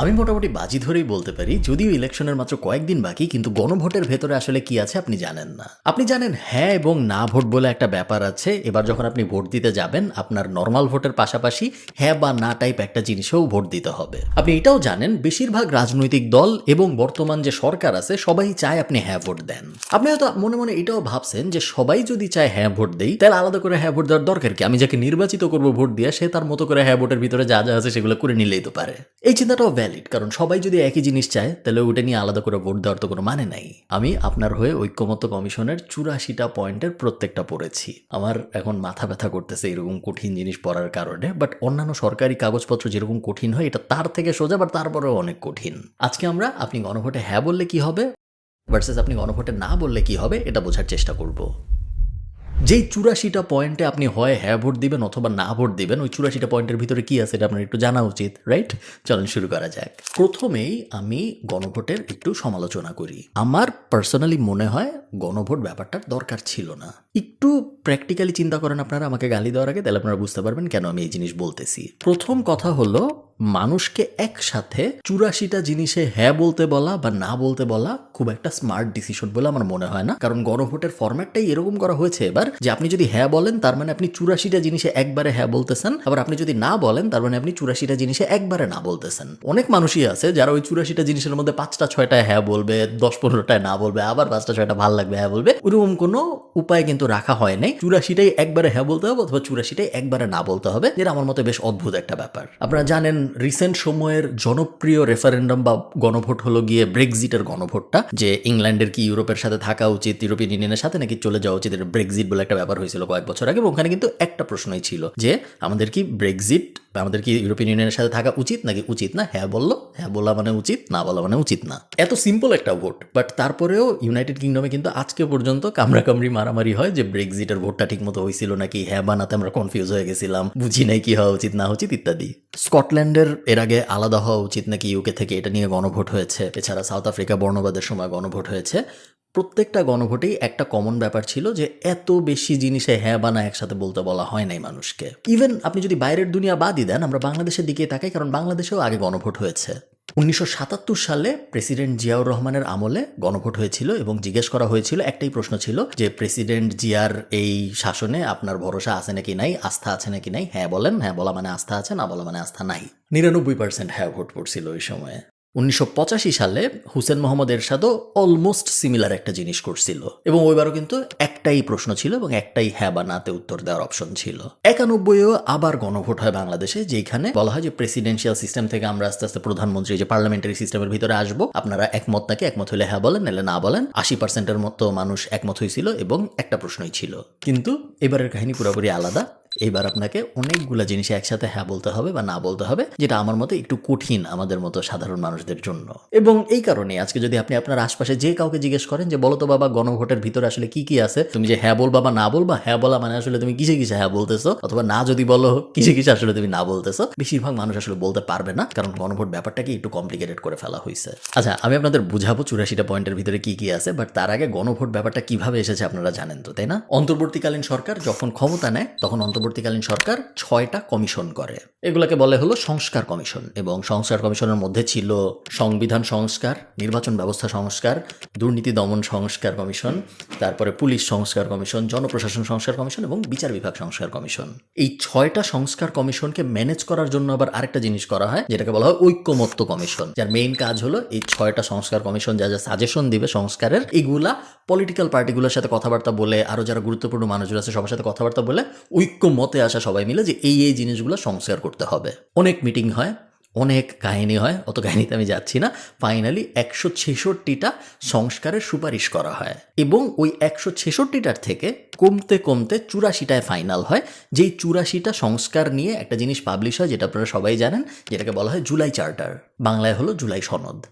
আমি মোটামুটি বাজি ধরেই বলতে পারি, যদিও ইলেকশনের মাত্র কয়েকদিন বাকি, কিন্তু গণভোটের ভেতরে আসলে কি আছে আপনি জানেন না। আপনি জানেন হ্যাঁ এবং না ভোট বলে একটা ব্যাপার আছে, এবার যখন আপনি ভোট দিতে যাবেন, আপনার নর্মাল ভোটের পাশাপাশি হ্যাঁ বা না টাইপ একটা জিনিসেও ভোট দিতে হবে। আপনি এটাও জানেন, বেশিরভাগ রাজনৈতিক দল এবং বর্তমান যে সরকার আছে, সবাই চায় আপনি হ্যাঁ ভোট দেন। আপনি হয়তো মনে মনে এটাও ভাবছেন যে সবাই যদি চায় হ্যাঁ ভোট দেই, তাহলে আলাদা করে হ্যাঁ ভোট দেওয়ার দরকার কি? আমি যাকে নির্বাচিত করব ভোট দিয়ে, সে তার মতো করে হ্যাঁ ভোটের ভিতরে যা যা আছে সেগুলো করে নিলেই তো পারে। এই চিন্তাটাও ভ্যালিড কারণ সবাই যদি একই জিনিস চায়, তাহলে ওটা নিয়ে আলাদা করে ভোট দেওয়ার তো কোনো মানে নাই। আমি আপনার হয়ে ঐক্যমত্য কমিশনের চুরাশিটা পয়েন্টের প্রত্যেকটা পড়েছি। আমার এখন মাথা ব্যথা করতেছে এরকম কঠিন জিনিস পড়ার কারণে বাট অন্যান্য সরকারি কাগজপত্র যেরকম কঠিন হয়, এটা তার থেকে সোজা বাট তারপরেও অনেক কঠিন। আজকে আমরা আপনি গণভোটে হ্যাঁ বললে কি হবে ভার্সেস আপনি গণভোটে না বললে কি হবে, এটা বোঝার চেষ্টা করব। যেই চুরাশিটা পয়েন্টে আপনি হয় হ্যাঁ ভোট দিবেন অথবা না ভোট দিবেন, ওই চুরাশিটা পয়েন্টের ভিতরে কি আছে এটা আপনার একটু জানা উচিত রাইট চলেন শুরু করা যাক। প্রথমেই আমি গণভোটের একটু সমালোচনা করি। আমার পার্সোনালি মনে হয় গণভোট ব্যাপারটার দরকার ছিল না। একটু প্র্যাকটিক্যালি চিন্তা করেন আপনারা, আমাকে গালি দেওয়ার আগে, তাহলে আপনারা বুঝতে পারবেন কেন আমি এই জিনিস বলতেছি। প্রথম কথা হলো মানুষকে একসাথে চুরাশিটা জিনিসে হ্যাঁ বলতে বলা বা না বলতে বলা খুব একটা স্মার্ট ডিসিশন বলে আমার মনে হয় না। কারণ গণভোটের ফরম্যাটটাই এরকম করা হয়েছে এবার যে আপনি যদি হ্যাঁ বলেন, তার মানে আপনি চুরাশিটা জিনিসে একবারে হ্যাঁ বলতেছেন। আবার আপনি যদি না বলেন, তার মানে আপনি চুরাশিটা জিনিসে একবারে না বলতেছেন। অনেক মানুষই আছে যারা ওই চুরাশিটা জিনিসের মধ্যে পাঁচটা ছয়টায় হ্যাঁ বলবে, দশ পনেরোটায় না বলবে, আবার পাঁচটা, ছয়টা ভালো লাগবে হ্যাঁ বলবে। ওরকম কোনো উপায় কিন্তু রাখা হয় নাই। চুরাশিটাই একবারে হ্যাঁ বলতে হবে অথবা চুরাশিটাই একবারে না বলতে হবে। যেটা আমার মতে বেশ অদ্ভুত একটা ব্যাপার। আপনারা জানেন রিসেন্ট সময়ের জনপ্রিয় রেফারেন্ডাম বা গণভোট হলো গিয়ে ব্রেক্সিটের গণভোটটা, যে ইংল্যান্ডের কি ইউরোপের সাথে থাকা উচিত, ইউরোপিয়ান ইউনিয়নের সাথে নাকি চলে যাওয়া উচিত, এটা ব্রেক্সিট বলে একটা ব্যাপার হয়েছিল কয়েক বছর আগে ওখানে কিন্তু একটা প্রশ্নই ছিল যে আমাদের কি ব্রেক্সিট আমাদের কি ইউরোপিয়ান ইউনিয়নের সাথে থাকা উচিত নাকি উচিত না? হ্যাঁ বলল হ্যাঁ বলা মানে উচিত, না বলা মানে উচিত না। এত সিম্পল একটা ভোট বাট তারপরেও ইউনাইটেড কিংডমে কিন্তু আজকে পর্যন্ত কামরা কামড়াকামড়ি মারামারি হয় যে ব্রেক্সিটের ভোটটা ঠিক মতো হয়েছিল নাকি? হ্যাঁ বানাতে আমরা কনফিউজ হয়ে গেছিলাম, বুঝি নাই কি হওয়া উচিত, না উচিত ইত্যাদি। স্কটল্যান্ডের এর আগে আলাদা হওয়া উচিত নাকি ইউকে থেকে এটা নিয়ে গণভোট হয়েছে? এছাড়া সাউথ আফ্রিকা বর্ণবাদের সময় গণভোট হয়েছে। প্রত্যেকটা গণভোটেই একটা কমন ব্যাপার ছিল যে এত বেশি জিনিসে হ্যাঁ বা না একসাথে বলতে বলা হয় নাই মানুষকে। ইভেন আপনি যদি বাইরের দুনিয়া বাদই দেন, আমরা বাংলাদেশের দিকে তাকাই, কারণ বাংলাদেশেও আগে গণভোট হয়েছে। উনিশশো সাতাত্তর সালে প্রেসিডেন্ট জিয়াউর রহমানের আমলে গণভোট হয়েছিল এবং জিজ্ঞেস করা হয়েছিল, একটাই প্রশ্ন ছিল যে প্রেসিডেন্ট জিয়ার এই শাসনে আপনার ভরসা আছে নাকি নাই, আস্থা আছে নাকি নাই? হ্যাঁ বলেন হ্যাঁ বলা মানে আস্থা আছে, না বলা মানে আস্থা নাই। নিরানব্বই পার্সেন্ট হ্যাঁ ভোট পড়ছিল ওই সময়ে। উনিশশো পঁচাশি সালে হুসেন মোহাম্মদ এরশাদও অলমোস্ট সিমিলার একটা জিনিস করছিল। এবং ওইবারও কিন্তু একটাই প্রশ্ন ছিল এবং একটাই হ্যাঁ বা নাতে উত্তর দেওয়ার অপশন ছিল। একানব্বইও আবার গণভোট হয় বাংলাদেশে, যেখানে বলা হয় যে প্রেসিডেন্সিয়াল সিস্টেম থেকে আমরা আস্তে আস্তে প্রধানমন্ত্রী, যে পার্লামেন্টারি সিস্টেমের ভিতরে আসব, আপনারা একমত নাকি? একমত হলে হ্যাঁ বলেন নাহলে না বলেন। আশি পার্সেন্টের মতো মানুষ একমত হয়েছিল এবং একটা প্রশ্নই ছিল। কিন্তু এবারের কাহিনী পুরোপুরি আলাদা। এইবার আপনাকে অনেকগুলো জিনিস একসাথে হ্যাঁ বলতে হবে বা না বলতে হবে, যেটা আমার মতে একটু কঠিন আমাদের মতো সাধারণ মানুষদের জন্য। এবং এই কারণে আজকে যদি আপনি আপনার আশপাশে যে কাউকে জিজ্ঞেস করেন যে, বলো তো বাবা, গণভোটের ভিতরে আসলে কি কি আছে? তুমি যে হ্যাঁ বলবা বা না বলবা? হ্যাঁ বলা মানে আসলে তুমি কিসে কিসে হ্যাঁ বলতেছো? অথবা না যদি বলো, কিসে কিসে আসলে তুমি না বলতেছো? বেশিরভাগ মানুষ আসলে বলতে পারবে না, কারণ গণভোট ব্যাপারটাকে একটু কমপ্লিকেটেড করে ফেলা হয়েছে আচ্ছা আমি আপনাদের বুঝাবো চুরাশিটা পয়েন্টের ভিতরে কি কি আছে বাট তার আগে গণভোট ব্যাপারটা কীভাবে এসেছে আপনারা জানেন তো, তাই না? অন্তর্বর্তীকালীন সরকার যখন ক্ষমতা নেয়, তখন অন্তর্বর্তীকালীন সরকার ছয়টা কমিশন করে। এগুলোকে বলে হলো সংস্কার কমিশন এবং সংস্কার কমিশনের মধ্যে ছিল সংবিধান সংস্কার, নির্বাচন ব্যবস্থা সংস্কার, দুর্নীতি দমন সংস্কার কমিশন, তারপরে পুলিশ সংস্কার কমিশন, জনপ্রশাসন সংস্কার কমিশন এবং বিচার বিভাগ সংস্কার কমিশন। এই ছয়টা সংস্কার কমিশনকে ম্যানেজ করার জন্য আবার আরেকটা জিনিস করা হয়, যেটাকে বলা হয় ঐক্যমত্য কমিশন। যার মেইন কাজ হলো এই ছয়টা সংস্কার কমিশন যা যা সাজেশন দিবে সংস্কারের, এগুলা পলিটিক্যাল পার্টিগুলোর সাথে কথাবার্তা বলে, আরও যারা গুরুত্বপূর্ণ মানুষজন আছে সবার সাথে কথাবার্তা বলে ঐক্যমতে আসা সবাই মিলে যে এই এই জিনিসগুলো সংস্কার করতে হবে। অনেক মিটিং হয়, অনেক কাহিনী হয়, অত কাহিনীতে আমি যাচ্ছি না। ফাইনালি একশো ছেষট্টিটা সংস্কারের সুপারিশ করা হয় এবং ওই একশো ছেষট্টিটার থেকে কমতে কমতে চুরাশিটায় ফাইনাল হয়। যেই চুরাশিটা সংস্কার নিয়ে একটা জিনিস পাবলিশ হয়, যেটা আপনারা সবাই জানেন, যেটাকে বলা হয় জুলাই চার্টার। বাংলায় হলো জুলাই সনদ।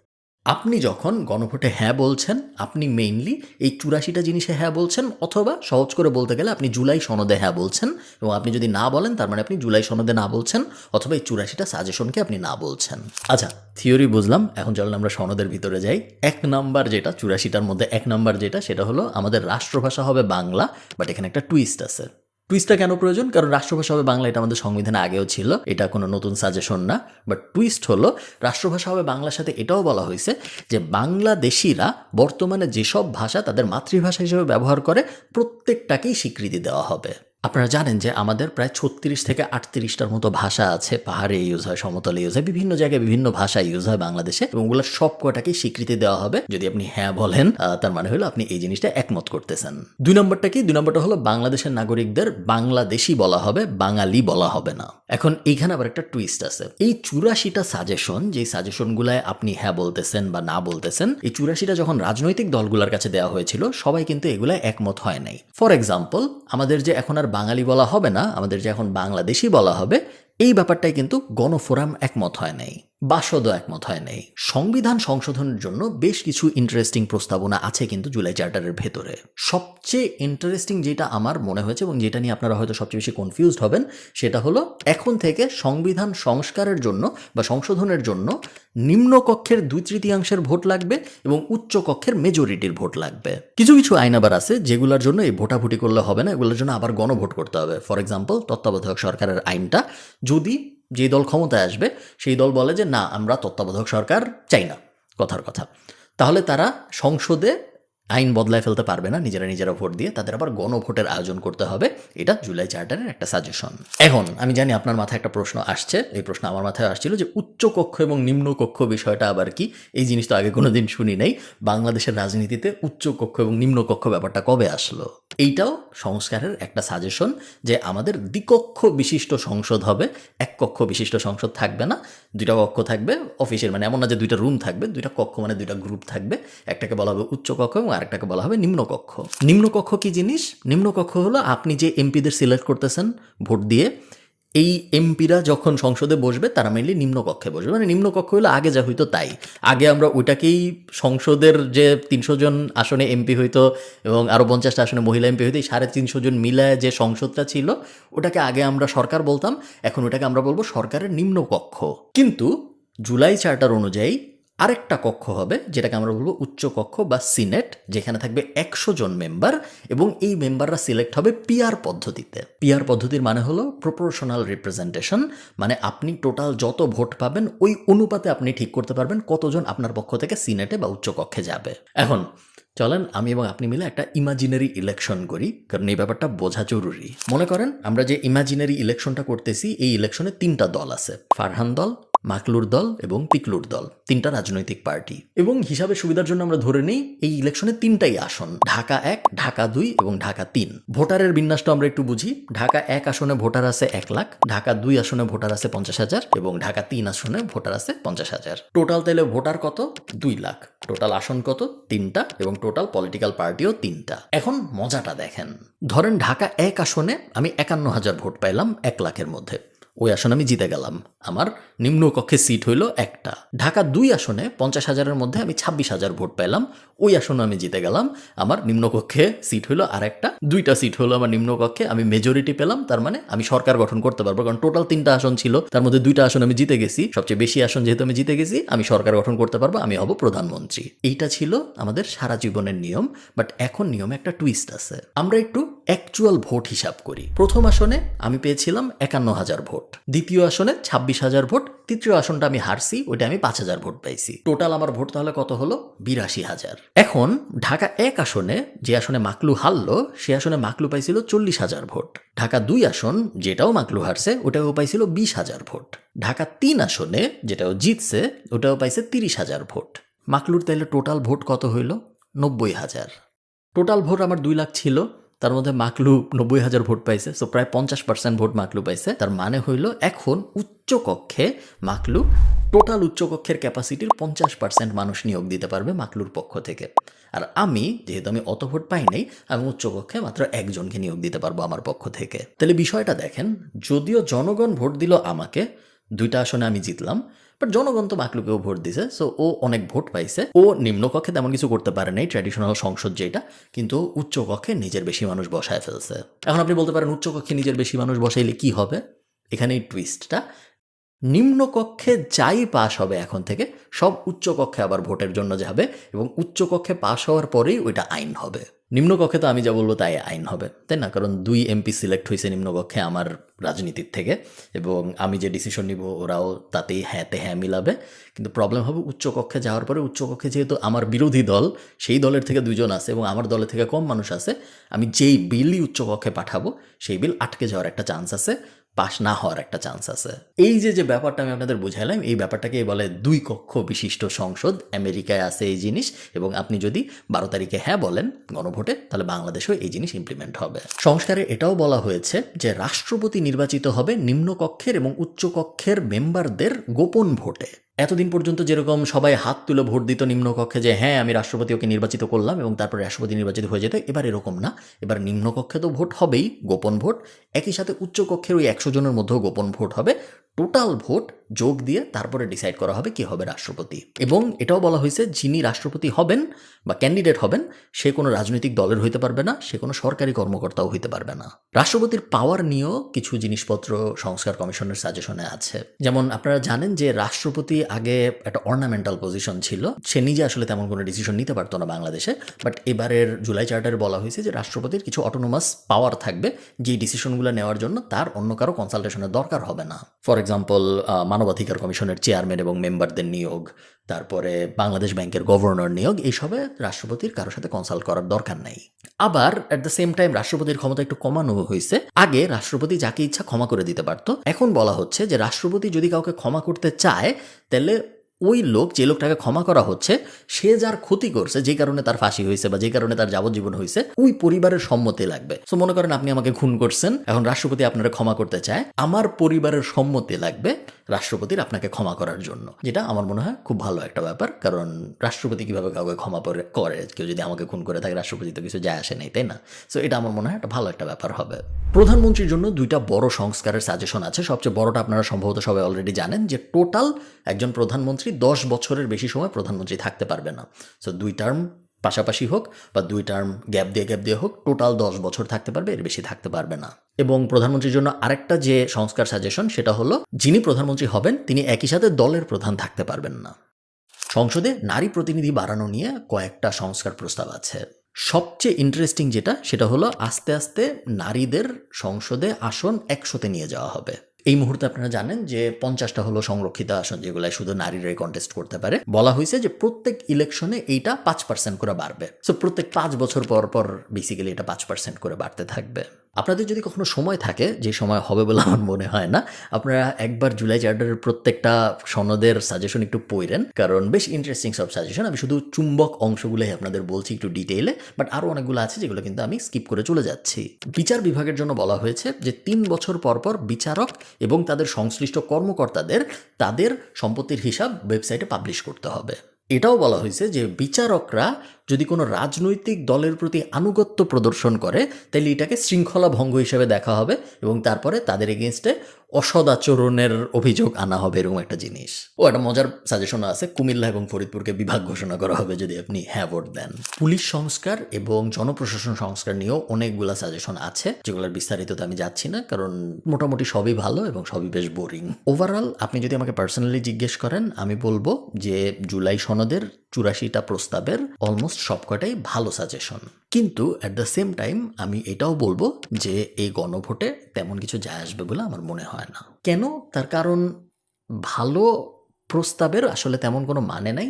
আপনি যখন গণভোটে হ্যাঁ বলছেন, আপনি মেইনলি এই চুরাশিটা জিনিসে হ্যাঁ বলছেন অথবা সহজ করে বলতে গেলে আপনি জুলাই সনদে হ্যাঁ বলছেন এবং আপনি যদি না বলেন, তার মানে আপনি জুলাই সনদে না বলছেন অথবা এই চুরাশিটা সাজেশনকে আপনি না বলছেন। আচ্ছা থিওরি বুঝলাম, এখন চলেন আমরা সনদের ভিতরে যাই। এক নাম্বার যেটা, চুরাশিটার মধ্যে এক নাম্বার যেটা, সেটা হলো আমাদের রাষ্ট্রভাষা হবে বাংলা বাট এখানে একটা টুইস্ট আছে। টুইস্টটা কেন প্রয়োজন? কারণ রাষ্ট্রভাষা হবে বাংলা, এটা আমাদের সংবিধানে আগেও ছিল, এটা কোনো নতুন সাজেশন না বাট টুইস্ট হলো, রাষ্ট্রভাষা হবে বাংলার সাথে এটাও বলা হয়েছে যে বাংলাদেশিরা বর্তমানে যেসব ভাষা তাদের মাতৃভাষা হিসেবে ব্যবহার করে, প্রত্যেকটাকেই স্বীকৃতি দেওয়া হবে। আপনারা জানেন যে আমাদের প্রায় ছত্রিশ থেকে আটত্রিশটার মতো ভাষা আছে, পাহাড়ে ইউজ হয়, সমতলে ইউজ হয়, বিভিন্ন জায়গায় বিভিন্ন ভাষা ইউজ হয় বাংলাদেশে এবং ওগুলো সব কটাকেই স্বীকৃতি দেওয়া হবে। যদি আপনি হ্যাঁ বলেন তার মানে হলো আপনি এই জিনিসটা একমত করতেছেন। দুই নম্বরটা কি? দুই নম্বরটা হলো বাংলাদেশের নাগরিকদের বাংলাদেশি বলা হবে, বাঙালি বলা হবে না। এখন এইখানে আবার একটা টুইস্ট আছে। এই চুরাশিটা সাজেশন যে সাজেশনগুলায় আপনি হ্যাঁ বলতেছেন বা না বলতেছেন, এই চুরাশিটা যখন রাজনৈতিক দলগুলোর কাছে দেওয়া হয়েছিল, সবাই কিন্তু এগুলায় একমত হয় নাই। ফর এক্সাম্পল আমাদের যে এখন আর বাঙালি বলা হবে না, আমাদের যে এখন বাংলাদেশি বলা হবে, এই ব্যাপারটাই কিন্তু গণফোরাম একমত হয় নাই। বাসদও একমত হয় নাই। সংবিধান সংশোধনের জন্য বেশ কিছু ইন্টারেস্টিং প্রস্তাবনা আছে কিন্তু জুলাই চার্টারের ভেতরে। সবচেয়ে ইন্টারেস্টিং যেটা আমার মনে হয়েছে এবং যেটা নিয়ে আপনারা হয়তো সবচেয়ে বেশি কনফিউজড হবেন, সেটা হলো এখন থেকে সংবিধান সংস্কারের জন্য বা সংশোধনের জন্য নিম্ন কক্ষের দুই তৃতীয়াংশের ভোট লাগবে এবং উচ্চ কক্ষের মেজরিটির ভোট লাগবে। কিছু কিছু আইন আবার আছে যেগুলোর জন্য এই ভোটাভুটি করলে হবে না, এগুলোর জন্য আবার গণভোট করতে হবে। ফর এক্সাম্পল তত্ত্বাবধায়ক সরকারের আইনটা যদি যে দল ক্ষমতায় আসবে, সেই দল বলে যে, না, আমরা তত্ত্বাবধায়ক সরকার চাই না। কথার কথা। তাহলে তারা সংসদে আইন বদলায় ফেলতে পারবে না, নিজেরা নিজেরা ভোট দিয়ে তাদের আবার গণভোটের আয়োজন করতে হবে, এটা জুলাই চার্টারের একটা সাজেশন এখন, আমি জানি আপনার মাথায় একটা প্রশ্ন আসছে, এই প্রশ্ন আমার মাথায় আসছিল যে উচ্চ কক্ষ এবং নিম্ন কক্ষ বিষয়টা আবার কি? এই জিনিস তো আগে কোনোদিন শুনি নাই। বাংলাদেশের রাজনীতিতে উচ্চ কক্ষ এবং নিম্ন কক্ষ ব্যাপারটা কবে আসলো? এইটাও সংস্কারের একটা সাজেশন যে আমাদের দ্বিকক্ষ বিশিষ্ট সংসদ হবে, এক কক্ষ বিশিষ্ট সংসদ থাকবে না, দুইটা কক্ষ থাকবে অফিসের মানে এমন না যে দুইটা রুম থাকবে, দুইটা কক্ষ মানে দুইটা গ্রুপ থাকবে, একটাকে বলা হবে উচ্চ কক্ষ এবং আরেকটাকে বলা হবে নিম্নকক্ষ। নিম্নকক্ষ কি জিনিস? নিম্নকক্ষ হলো আপনি যে এমপিদের সিলেক্ট করতেছেন ভোট দিয়ে, এই এমপিরা যখন সংসদে বসবে, তারা মেনলি নিম্নকক্ষে বসবে। মানে নিম্নকক্ষ হলো আগে যা হইতো তাই। আগে আমরা ওইটাকেই সংসদের যে তিনশো জন আসনে এমপি হইতো এবং আরও পঞ্চাশটা আসনে মহিলা এমপি হইতো, এই সাড়ে তিনশো জন মিলায় যে সংসদটা ছিল, ওটাকে আগে আমরা সরকার বলতাম। এখন ওটাকে আমরা বলব সরকারের নিম্নকক্ষ। কিন্তু জুলাই চার্টার অনুযায়ী আরেকটা কক্ষ হবে, যেটাকে আমরা বলব উচ্চ কক্ষ বা সিনেট, যেখানে থাকবে একশো জন মেম্বার এবং এই মেম্বাররা সিলেক্ট হবে পিআর পদ্ধতিতে। পিআর পদ্ধতির মানে হলো প্রপোর্শনাল রিপ্রেজেন্টেশন মানে আপনি টোটাল যত ভোট পাবেন, ওই অনুপাতে আপনি ঠিক করতে পারবেন কতজন আপনার পক্ষ থেকে সিনেটে বা উচ্চ কক্ষে যাবে। এখন, চলেন আমি এবং আপনি মিলে একটা ইমাজিনারি ইলেকশন করি, কারণ এই ব্যাপারটা বোঝা জরুরি। মনে করেন, আমরা যে ইমাজিনারি ইলেকশনটা করতেছি, এই ইলেকশনে তিনটা দল আছে। ফারহান দল মাকলুর দল এবং পিকলুর দল, তিনটা রাজনৈতিক পার্টি। এবং হিসাবে সুবিধার জন্য আমরা ধরে নিই, এই ইলেকশনে তিনটাই আসন, ঢাকা এক, ঢাকা দুই এবং ঢাকা তিন। ভোটারের বিন্যাসটা আমরা একটু বুঝি, ঢাকা এক আসনে ভোটার আছে এক লাখ, ঢাকা দুই আসনে ভোটার আছে পঞ্চাশ হাজার এবং ঢাকা তিন আসনে ভোটার আছে পঞ্চাশ হাজার। টোটাল তাহলে ভোটার কত? দুই লাখ। টোটাল আসন কত? তিনটা এবং টোটাল পলিটিক্যাল পার্টিও তিনটা। এখন মজাটা দেখেন। ধরেন ঢাকা এক আসনে আমি একান্ন হাজার ভোট পাইলাম এক লাখের মধ্যে। ওই আসনে আমি জিতে গেলাম। আমার নিম্নকক্ষে সিট হইল একটা। ঢাকা দুই আসনে পঞ্চাশ হাজারের মধ্যে আমি ছাব্বিশ হাজার ভোট পেলাম ওই আসনে আমি জিতে গেলাম। আমার নিম্নকক্ষে সিট হইল আর একটা দুইটা সিট হলো আমার নিম্নকক্ষে। আমি মেজরিটি পেলাম। তার মানে আমি সরকার গঠন করতে পারব। কারণ টোটাল তিনটা আসন ছিল। তার মধ্যে দুইটা আসন আমি জিতে গেছি। সবচেয়ে বেশি আসন যেহেতু আমি জিতে গেছি, আমি সরকার গঠন করতে পারব। আমি হব প্রধানমন্ত্রী। এইটা ছিল আমাদের সারা জীবনের নিয়ম। বাট এখন নিয়মে একটা টুইস্ট আছে। আমরা একটু অ্যাকচুয়াল ভোট হিসাব করি। প্রথম আসনে আমি পেয়েছিলাম একান্ন হাজার ভোট। দ্বিতীয় আসনে ছাব্বিশ হাজার ভোট। তৃতীয় আসনটা আমি হারছি, ওইটা আমি পাঁচ হাজার ভোট পাইছি। টোটাল আমার ভোট তাহলে কত হলো? বিরাশি হাজার। এখন ঢাকা এক আসনে যে আসনে মাকলু হারলো, সে আসনে মাকলু পাইছিল চল্লিশ হাজার ভোট। ঢাকা দুই আসন, যেটাও মাকলু হারছে, ওটাও পাইছিল বিশ হাজার ভোট। ঢাকা তিন আসনে যেটাও জিতছে, ওটাও পাইছে তিরিশ হাজার ভোট। মাকলুর তাইলে টোটাল ভোট কত হইল? নব্বই হাজার। টোটাল ভোট আমার দুই লাখ ছিল। তার মধ্যে মাকলু নব্বই হাজার ভোট পাইছে সো প্রায় পঞ্চাশ পার্সেন্ট ভোট মাকলু পাইছে। তার মানে হইল এখন উচ্চ কক্ষে মাকলু টোটাল উচ্চকক্ষের ক্যাপাসিটির পঞ্চাশ পার্সেন্ট মানুষ নিয়োগ দিতে পারবে মাকলুর পক্ষ থেকে। আর আমি, যেহেতু আমি অত ভোট পাই নাই, আমি উচ্চকক্ষে মাত্র একজনকে নিয়োগ দিতে পারব আমার পক্ষ থেকে। তাহলে বিষয়টা দেখেন, যদিও জনগণ ভোট দিল আমাকে দুইটা আসনে আমি জিতলাম বাট জনগণ তো মাকলুকেও ভোট দিছে সো ও অনেক ভোট পাইছে। ও নিম্নকক্ষে তেমন কিছু করতে পারে নাই ট্র্যাডিশনাল সংসদ যেটা, কিন্তু উচ্চকক্ষে নিজের বেশি মানুষ বসায় ফেলছে। এখন আপনি বলতে পারেন, উচ্চকক্ষে নিজের বেশি মানুষ বসাইলে কি হবে? এখানে এই টুইস্টটা নিম্নকক্ষে যাই পাশ হবে এখন থেকে, সব উচ্চকক্ষে আবার ভোটের জন্য যাবে, এবং উচ্চকক্ষে পাশ হওয়ার পরেই ওইটা আইন হবে। নিম্নকক্ষে তো আমি যা বলব তাই আইন হবে, তাই না? কারণ দুই এমপি সিলেক্ট হয়েছে নিম্নকক্ষে আমার রাজনীতির থেকে, এবং আমি যে ডিসিশন নিব ওরাও তাতেই হ্যাঁতে হ্যাঁ মিলাবে। কিন্তু প্রবলেম হবে উচ্চকক্ষে যাওয়ার পরে, উচ্চকক্ষে যেহেতু আমার বিরোধী দল, সেই দলের থেকে দুজন আছে এবং আমার দলের থেকে কম মানুষ আছে, আমি যেই বিলই উচ্চকক্ষে পাঠাবো, সেই বিল আটকে যাওয়ার একটা চান্স আছে। পাশ না হওয়ার একটা চান্স আছে। এই যে যে ব্যাপারটা আমি আপনাদের বুঝাইলাম, এই ব্যাপারটাকে বলে দুই কক্ষ বিশিষ্ট সংসদ, আমেরিকায় আছে এই জিনিস এবং আপনি যদি বারো তারিখে হ্যাঁ বলেন গণভোটে, তাহলে বাংলাদেশেও এই জিনিস ইমপ্লিমেন্ট হবে। সংস্কারে এটাও বলা হয়েছে যে, রাষ্ট্রপতি নির্বাচিত হবে নিম্নকক্ষের এবং উচ্চকক্ষের মেম্বারদের গোপন ভোটে। এতদিন পর্যন্ত যেরকম সবাই হাত তুলে ভোট দিত নিম্নকক্ষে যে হ্যাঁ আমি রাষ্ট্রপতি ওকে নির্বাচিত করলাম এবং তারপরে রাষ্ট্রপতি নির্বাচিত হয়ে যেত। এবার এরকম না। এবার নিম্নকক্ষে তো ভোট হবেই, গোপন ভোট। একই সাথে উচ্চকক্ষের ওই একশো জনের মধ্যেও গোপন ভোট হবে। টোটাল ভোট যোগ দিয়ে তারপরে ডিসাইড করা হবে কি হবে রাষ্ট্রপতি। এবং এটাও বলা হয়েছে, যিনি রাষ্ট্রপতি হবেন বা ক্যান্ডিডেট হবেন, সে কোনো রাজনৈতিক দলের হইতে পারবে না, সে কোনো সরকারি কর্মকর্তাও হইতে পারবে না। রাষ্ট্রপতির পাওয়ার নিয়েও কিছু জিনিসপত্র সংস্কার কমিশনের সাজেশনে আছে। যেমন আপনারা জানেন যে রাষ্ট্রপতি আগে একটা অর্নামেন্টাল পজিশন ছিল, সে নিজে আসলে তেমন কোনো ডিসিশন নিতে পারতো না বাংলাদেশে। বাট এবারের জুলাই চার্টারে বলা হয়েছে যে রাষ্ট্রপতির কিছু অটোনোমাস পাওয়ার থাকবে যে ডিসিশনগুলো নেওয়ার জন্য তার অন্য কারও কনসালটেশনের দরকার হবে না। ফর এক্সাম্পল মানবাধিকার কমিশনের চেয়ারম্যান এবং মেম্বারদের নিয়োগ, তারপরে বাংলাদেশ ব্যাংকের গভর্নর নিয়োগ এইসবে রাষ্ট্রপতির কারোর সাথে কনসাল্ট করার দরকার নাই। আবার অ্যাট দ্য সেম টাইম রাষ্ট্রপতির ক্ষমতা একটু কমানো হয়েছে। আগে রাষ্ট্রপতি যাকে ইচ্ছা ক্ষমা করে দিতে পারত। এখন বলা হচ্ছে যে, রাষ্ট্রপতি যদি কাউকে ক্ষমা করতে চায়, তাহলে ওই লোক যে লোকটাকে ক্ষমা করা হচ্ছে, সে যার ক্ষতি করছে, যে কারণে তার ফাঁসি হয়েছে বা যে কারণে তার যাবজ্জীবন হয়েছে, ওই পরিবারের সম্মতি লাগবে। তো মনে করেন আপনি আমাকে খুন করছেন, এখন রাষ্ট্রপতি আপনারা ক্ষমা করতে চায়, আমার পরিবারের সম্মতি লাগবে রাষ্ট্রপতির আপনাকে ক্ষমা করার জন্য। যেটা আমার মনে হয় খুব ভালো একটা ব্যাপার, কারণ রাষ্ট্রপতি কীভাবে কাউকে ক্ষমা করে? কেউ যদি আমাকে খুন করে থাকে, রাষ্ট্রপতি তো কিছু যায় আসে নেই, তাই না? সো এটা আমার মনে হয় একটা ভালো একটা ব্যাপার হবে। প্রধানমন্ত্রীর জন্য দুইটা বড় সংস্কারের সাজেশন আছে। সবচেয়ে বড়টা আপনারা সম্ভবত সবাই অলরেডি জানেন যে টোটাল একজন প্রধানমন্ত্রী দশ বছরের বেশি সময় প্রধানমন্ত্রী থাকতে পারবে না? সো দুই টার্ম পাশাপাশি হোক বা দুই টার্ম গ্যাপ দিয়ে গ্যাপ দিয়ে হোক টোটাল দশ বছর থাকতে পারবে, এর বেশি থাকতে পারবে না। এবং প্রধানমন্ত্রীর জন্য আরেকটা যে সংস্কার সাজেশন সেটা হলো যিনি প্রধানমন্ত্রী হবেন, তিনি একই সাথে দলের প্রধান থাকতে পারবেন না। সংসদে নারী প্রতিনিধি বাড়ানো নিয়ে কয়েকটা সংস্কার প্রস্তাব আছে। সবচেয়ে ইন্টারেস্টিং যেটা, সেটা হলো আস্তে আস্তে নারীদের সংসদে আসন একশোতে নিয়ে যাওয়া হবে। এই মুহূর্তে আপনারা জানেন যে পঞ্চাশটা হলো সংরক্ষিত আসন যেগুলো শুধু নারীরাই কন্টেস্ট করতে পারে। বলা হয়েছে যে প্রত্যেক ইলেকশনে এইটা পাঁচ পার্সেন্ট করে বাড়বে। সো প্রত্যেক পাঁচ বছর পর পর বেসিক্যালি এটা পাঁচ পার্সেন্ট করে বাড়তে থাকবে। আপনাদের যদি কখনো সময় থাকে, যে সময় হবে বলে আমার মনে হয় না, আপনারা একবার জুলাই চার্টারের প্রত্যেকটা সনদের সাজেশন একটু পড়েন। কারণ বেশ ইন্টারেস্টিং সব সাজেশন আমি শুধু চুম্বক অংশগুলোই আপনাদের বলছি একটু ডিটেইলে বাট আরও অনেকগুলো আছে যেগুলো কিন্তু আমি স্কিপ করে চলে যাচ্ছি। বিচার বিভাগের জন্য বলা হয়েছে যে, তিন বছর পর পর বিচারক এবং তাদের সংশ্লিষ্ট কর্মকর্তাদের তাদের সম্পত্তির হিসাব ওয়েবসাইটে পাবলিশ করতে হবে। এটাও বলা হয়েছে যে, বিচারকরা যদি কোনো রাজনৈতিক দলের প্রতি আনুগত্য প্রদর্শন করে তাহলে এটাকে শৃঙ্খলা ভঙ্গ হিসেবে দেখা হবে এবং তারপরে তাদের এগেনস্টে অসদাচরণের অভিযোগ আনা হবে এরকম একটা জিনিস। ও, একটা মজার সাজেশন আছে। কুমিল্লা এবং ফরিদপুরকে বিভাগ ঘোষণা করা হবে যদি আপনি হ্যাঁ ভোট দেন। পুলিশ সংস্কার এবং জনপ্রশাসন সংস্কার নিয়েও অনেকগুলা সাজেশন আছে, যেগুলোর বিস্তারিততে আমি যাচ্ছি না, কারণ মোটামুটি সবই ভালো এবং সবই বেশ বোরিং ওভারঅল আপনি যদি আমাকে পার্সোনালি জিজ্ঞেস করেন, আমি বলব যে জুলাই সনদের চুরাশিটা প্রস্তাবের অলমোস্ট সবকটাই ভালো সাজেশন কিন্তু অ্যাট দ্য সেম টাইম আমি এটাও বলব যে এই গণভোটে তেমন কিছু যায় আসবে বলে আমার মনে হয় না। কেন? তার কারণ ভালো প্রস্তাবের আসলে তেমন কোনো মানে নাই।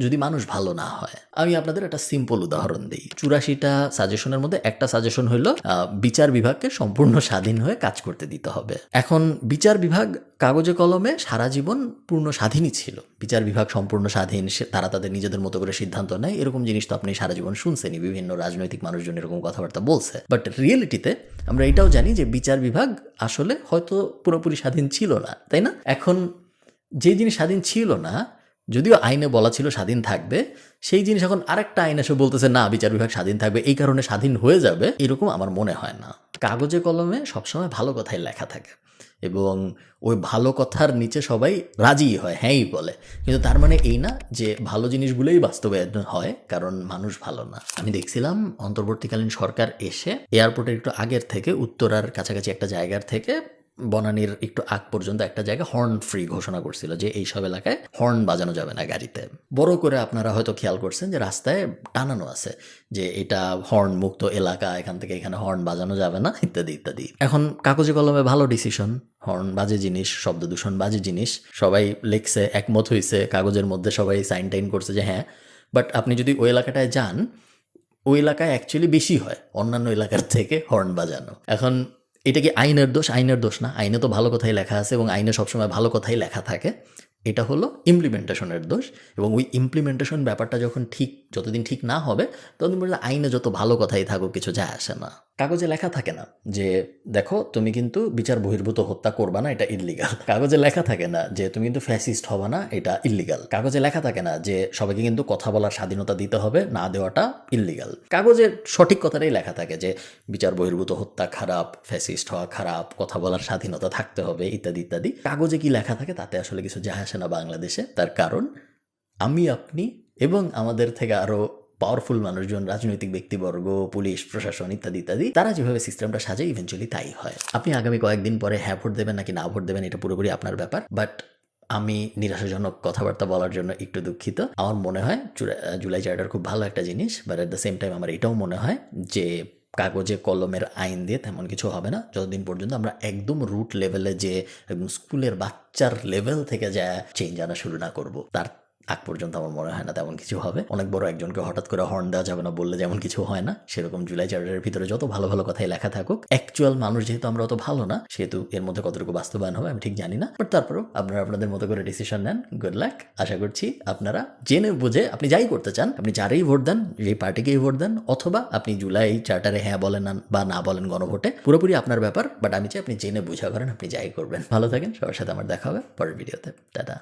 যদি মানুষ ভালো না হয় আমি আপনাদের একটা সিম্পল উদাহরণ দিই। চুরাশিটা সাজেশনের মধ্যে একটা সাজেশন আহ, বিচার বিভাগকে সম্পূর্ণ স্বাধীন হয়ে কাজ করতে দিতে হবে। এখন বিচার বিভাগ কাগজে কলমে সারা জীবন পূর্ণ স্বাধীনই ছিল। বিচার বিভাগ সম্পূর্ণ স্বাধীন তারা তাদের নিজেদের মতো করে সিদ্ধান্ত নেয়। এরকম জিনিস তো আপনি সারা জীবন শুনছেনই বিভিন্ন রাজনৈতিক মানুষজন এরকম কথাবার্তা বলছে। বাট রিয়েলিটিতে আমরা এটাও জানি যে বিচার বিভাগ আসলে হয়তো পুরোপুরি স্বাধীন ছিল না তাই না? এখন যে জিনিস স্বাধীন ছিল না যদিও আইনে বলা ছিল স্বাধীন থাকবে, সেই জিনিস এখন আরেকটা আইন এসে বলতেছে, না, বিচার বিভাগ স্বাধীন থাকবে। এই কারণে স্বাধীন হয়ে যাবে, এরকম আমার মনে হয় না। কাগজে কলমে সবসময় ভালো কথাই লেখা থাকে এবং ওই ভালো কথার নিচে সবাই রাজি হয়, হ্যাঁই বলে। কিন্তু তার মানে এই না যে ভালো জিনিসগুলোই বাস্তবায়ন হয়, কারণ মানুষ ভালো না। আমি দেখছিলাম, অন্তর্বর্তীকালীন সরকার এসে এয়ারপোর্টের একটু আগের থেকে, উত্তরার কাছাকাছি একটা জায়গার থেকে বনানীর একটু আগ পর্যন্ত একটা জায়গায় হর্ন ফ্রি ঘোষণা করছিল যে এই সব এলাকায় হর্ন বাজানো যাবে না গাড়িতে। বড় করে আপনারা হয়তো খেয়াল করছেন যে রাস্তায় টানানো আছে যে এটা হর্ন মুক্ত এলাকা, এখান থেকে এখানে হর্ন বাজানো যাবে না, ইত্যাদি ইত্যাদি। এখন কাগজে কলমে ভালো ডিসিশন হর্ন বাজে জিনিস, শব্দ দূষণ বাজে জিনিস, সবাই লিখছে, একমত হয়েছে কাগজের মধ্যে সবাই সাইন টাইন করছে যে হ্যাঁ বাট আপনি যদি ওই এলাকাটায় যান, ওই এলাকায় অ্যাকচুয়ালি বেশি হয়, অন্যান্য এলাকার থেকে হর্ন বাজানো। এখন এটা কি আইনের দোষ? আইনের দোষ না। আইনে তো ভালো কথাই লেখা আছে এবং আইনে সবসময় ভালো কথাই লেখা থাকে। এটা হলো ইমপ্লিমেন্টেশনের দোষ এবং ওই ইমপ্লিমেন্টেশন ব্যাপারটা যখন ঠিক যতদিন ঠিক না হবে, ততদিন পর্যন্ত আইনে যত ভালো কথাই থাকুক, কিছু যায় আসে না। কাগজে লেখা থাকে না যে, দেখো, তুমি কিন্তু বিচার বহির্ভূত হত্যা করবা না, এটা ইল্লিগাল কাগজে লেখা থাকে না যে, তুমি কিন্তু ফ্যাসিস্ট হবা না, এটা ইল্লিগাল কাগজে লেখা থাকে না যে, সবাইকে কিন্তু কথা বলার স্বাধীনতা দিতে হবে, না দেওয়াটা ইল্লিগাল কাগজে সঠিক কথাটাই লেখা থাকে যে, বিচার বহির্ভূত হত্যা খারাপ ফ্যাসিস্ট হওয়া খারাপ, কথা বলার স্বাধীনতা থাকতে হবে, ইত্যাদি ইত্যাদি। কাগজে কি লেখা থাকে তাতে আসলে কিছু যায় আসে না বাংলাদেশে। তার কারণ, আমি আপনি এবং আমাদের থেকে আরও পাওয়ারফুল মানুষজন, রাজনৈতিক ব্যক্তিবর্গ, পুলিশ, প্রশাসন ইত্যাদি ইত্যাদি, তারা যেভাবে সিস্টেমটা সাজে ইভেনচুয়ালি তাই হয়। আপনি আগামী কয়েকদিন পরে হ্যাঁ ভোট দেবেন নাকি না ভোট দেবেন, এটা পুরোপুরি আপনার ব্যাপার। বাট আমি নিরাশাজনক কথাবার্তা বলার জন্য একটু দুঃখিত। আমার মনে হয় জুলাই- জুলাই চার্টার খুব ভালো একটা জিনিস but at the same time আমার এটাও মনে হয় যে, কাগজে কলমের আইন দিয়ে তেমন কিছু হবে না। যতদিন পর্যন্ত আমরা একদম রুট লেভেলে যে, একদম স্কুলের বাচ্চার লেভেল থেকে যা চেঞ্জ আনা শুরু না করব, তার আগ পর্যন্ত আমার মনে হয় না তেমন কিছু হবে। অনেক বড় একজনকে হঠাৎ করে হর্ন দেওয়া যাবে না, বললে যেমন কিছু হয় না। সেরকম জুলাই চার্টারের ভিতরে যত ভালো ভালো কথাই লেখা থাকুক অ্যাকচুয়াল মানুষ যেহেতু আমরা অত ভালো না, সেহেতু এর মধ্যে কতটুকু বাস্তবায়ন হবে আমি ঠিক জানি না। বাট তারপরেও আপনারা আপনাদের মতো করে ডিসিশন নেন গুড লাক আশা করছি আপনারা জেনে বুঝে আপনি যাই করতে চান, আপনি যারেই ভোট দেন যেই পার্টিকেই ভোট দেন, অথবা আপনি জুলাই চার্টারে হ্যাঁ বলেন বা না বলেন গণভোটে, পুরোপুরি আপনার ব্যাপার। বাট আমি চাই আপনি জেনে বুঝা করেন, আপনি যাই করবেন। ভালো থাকেন, সবার সাথে আমার দেখা হবে পরের ভিডিওতে টাটা।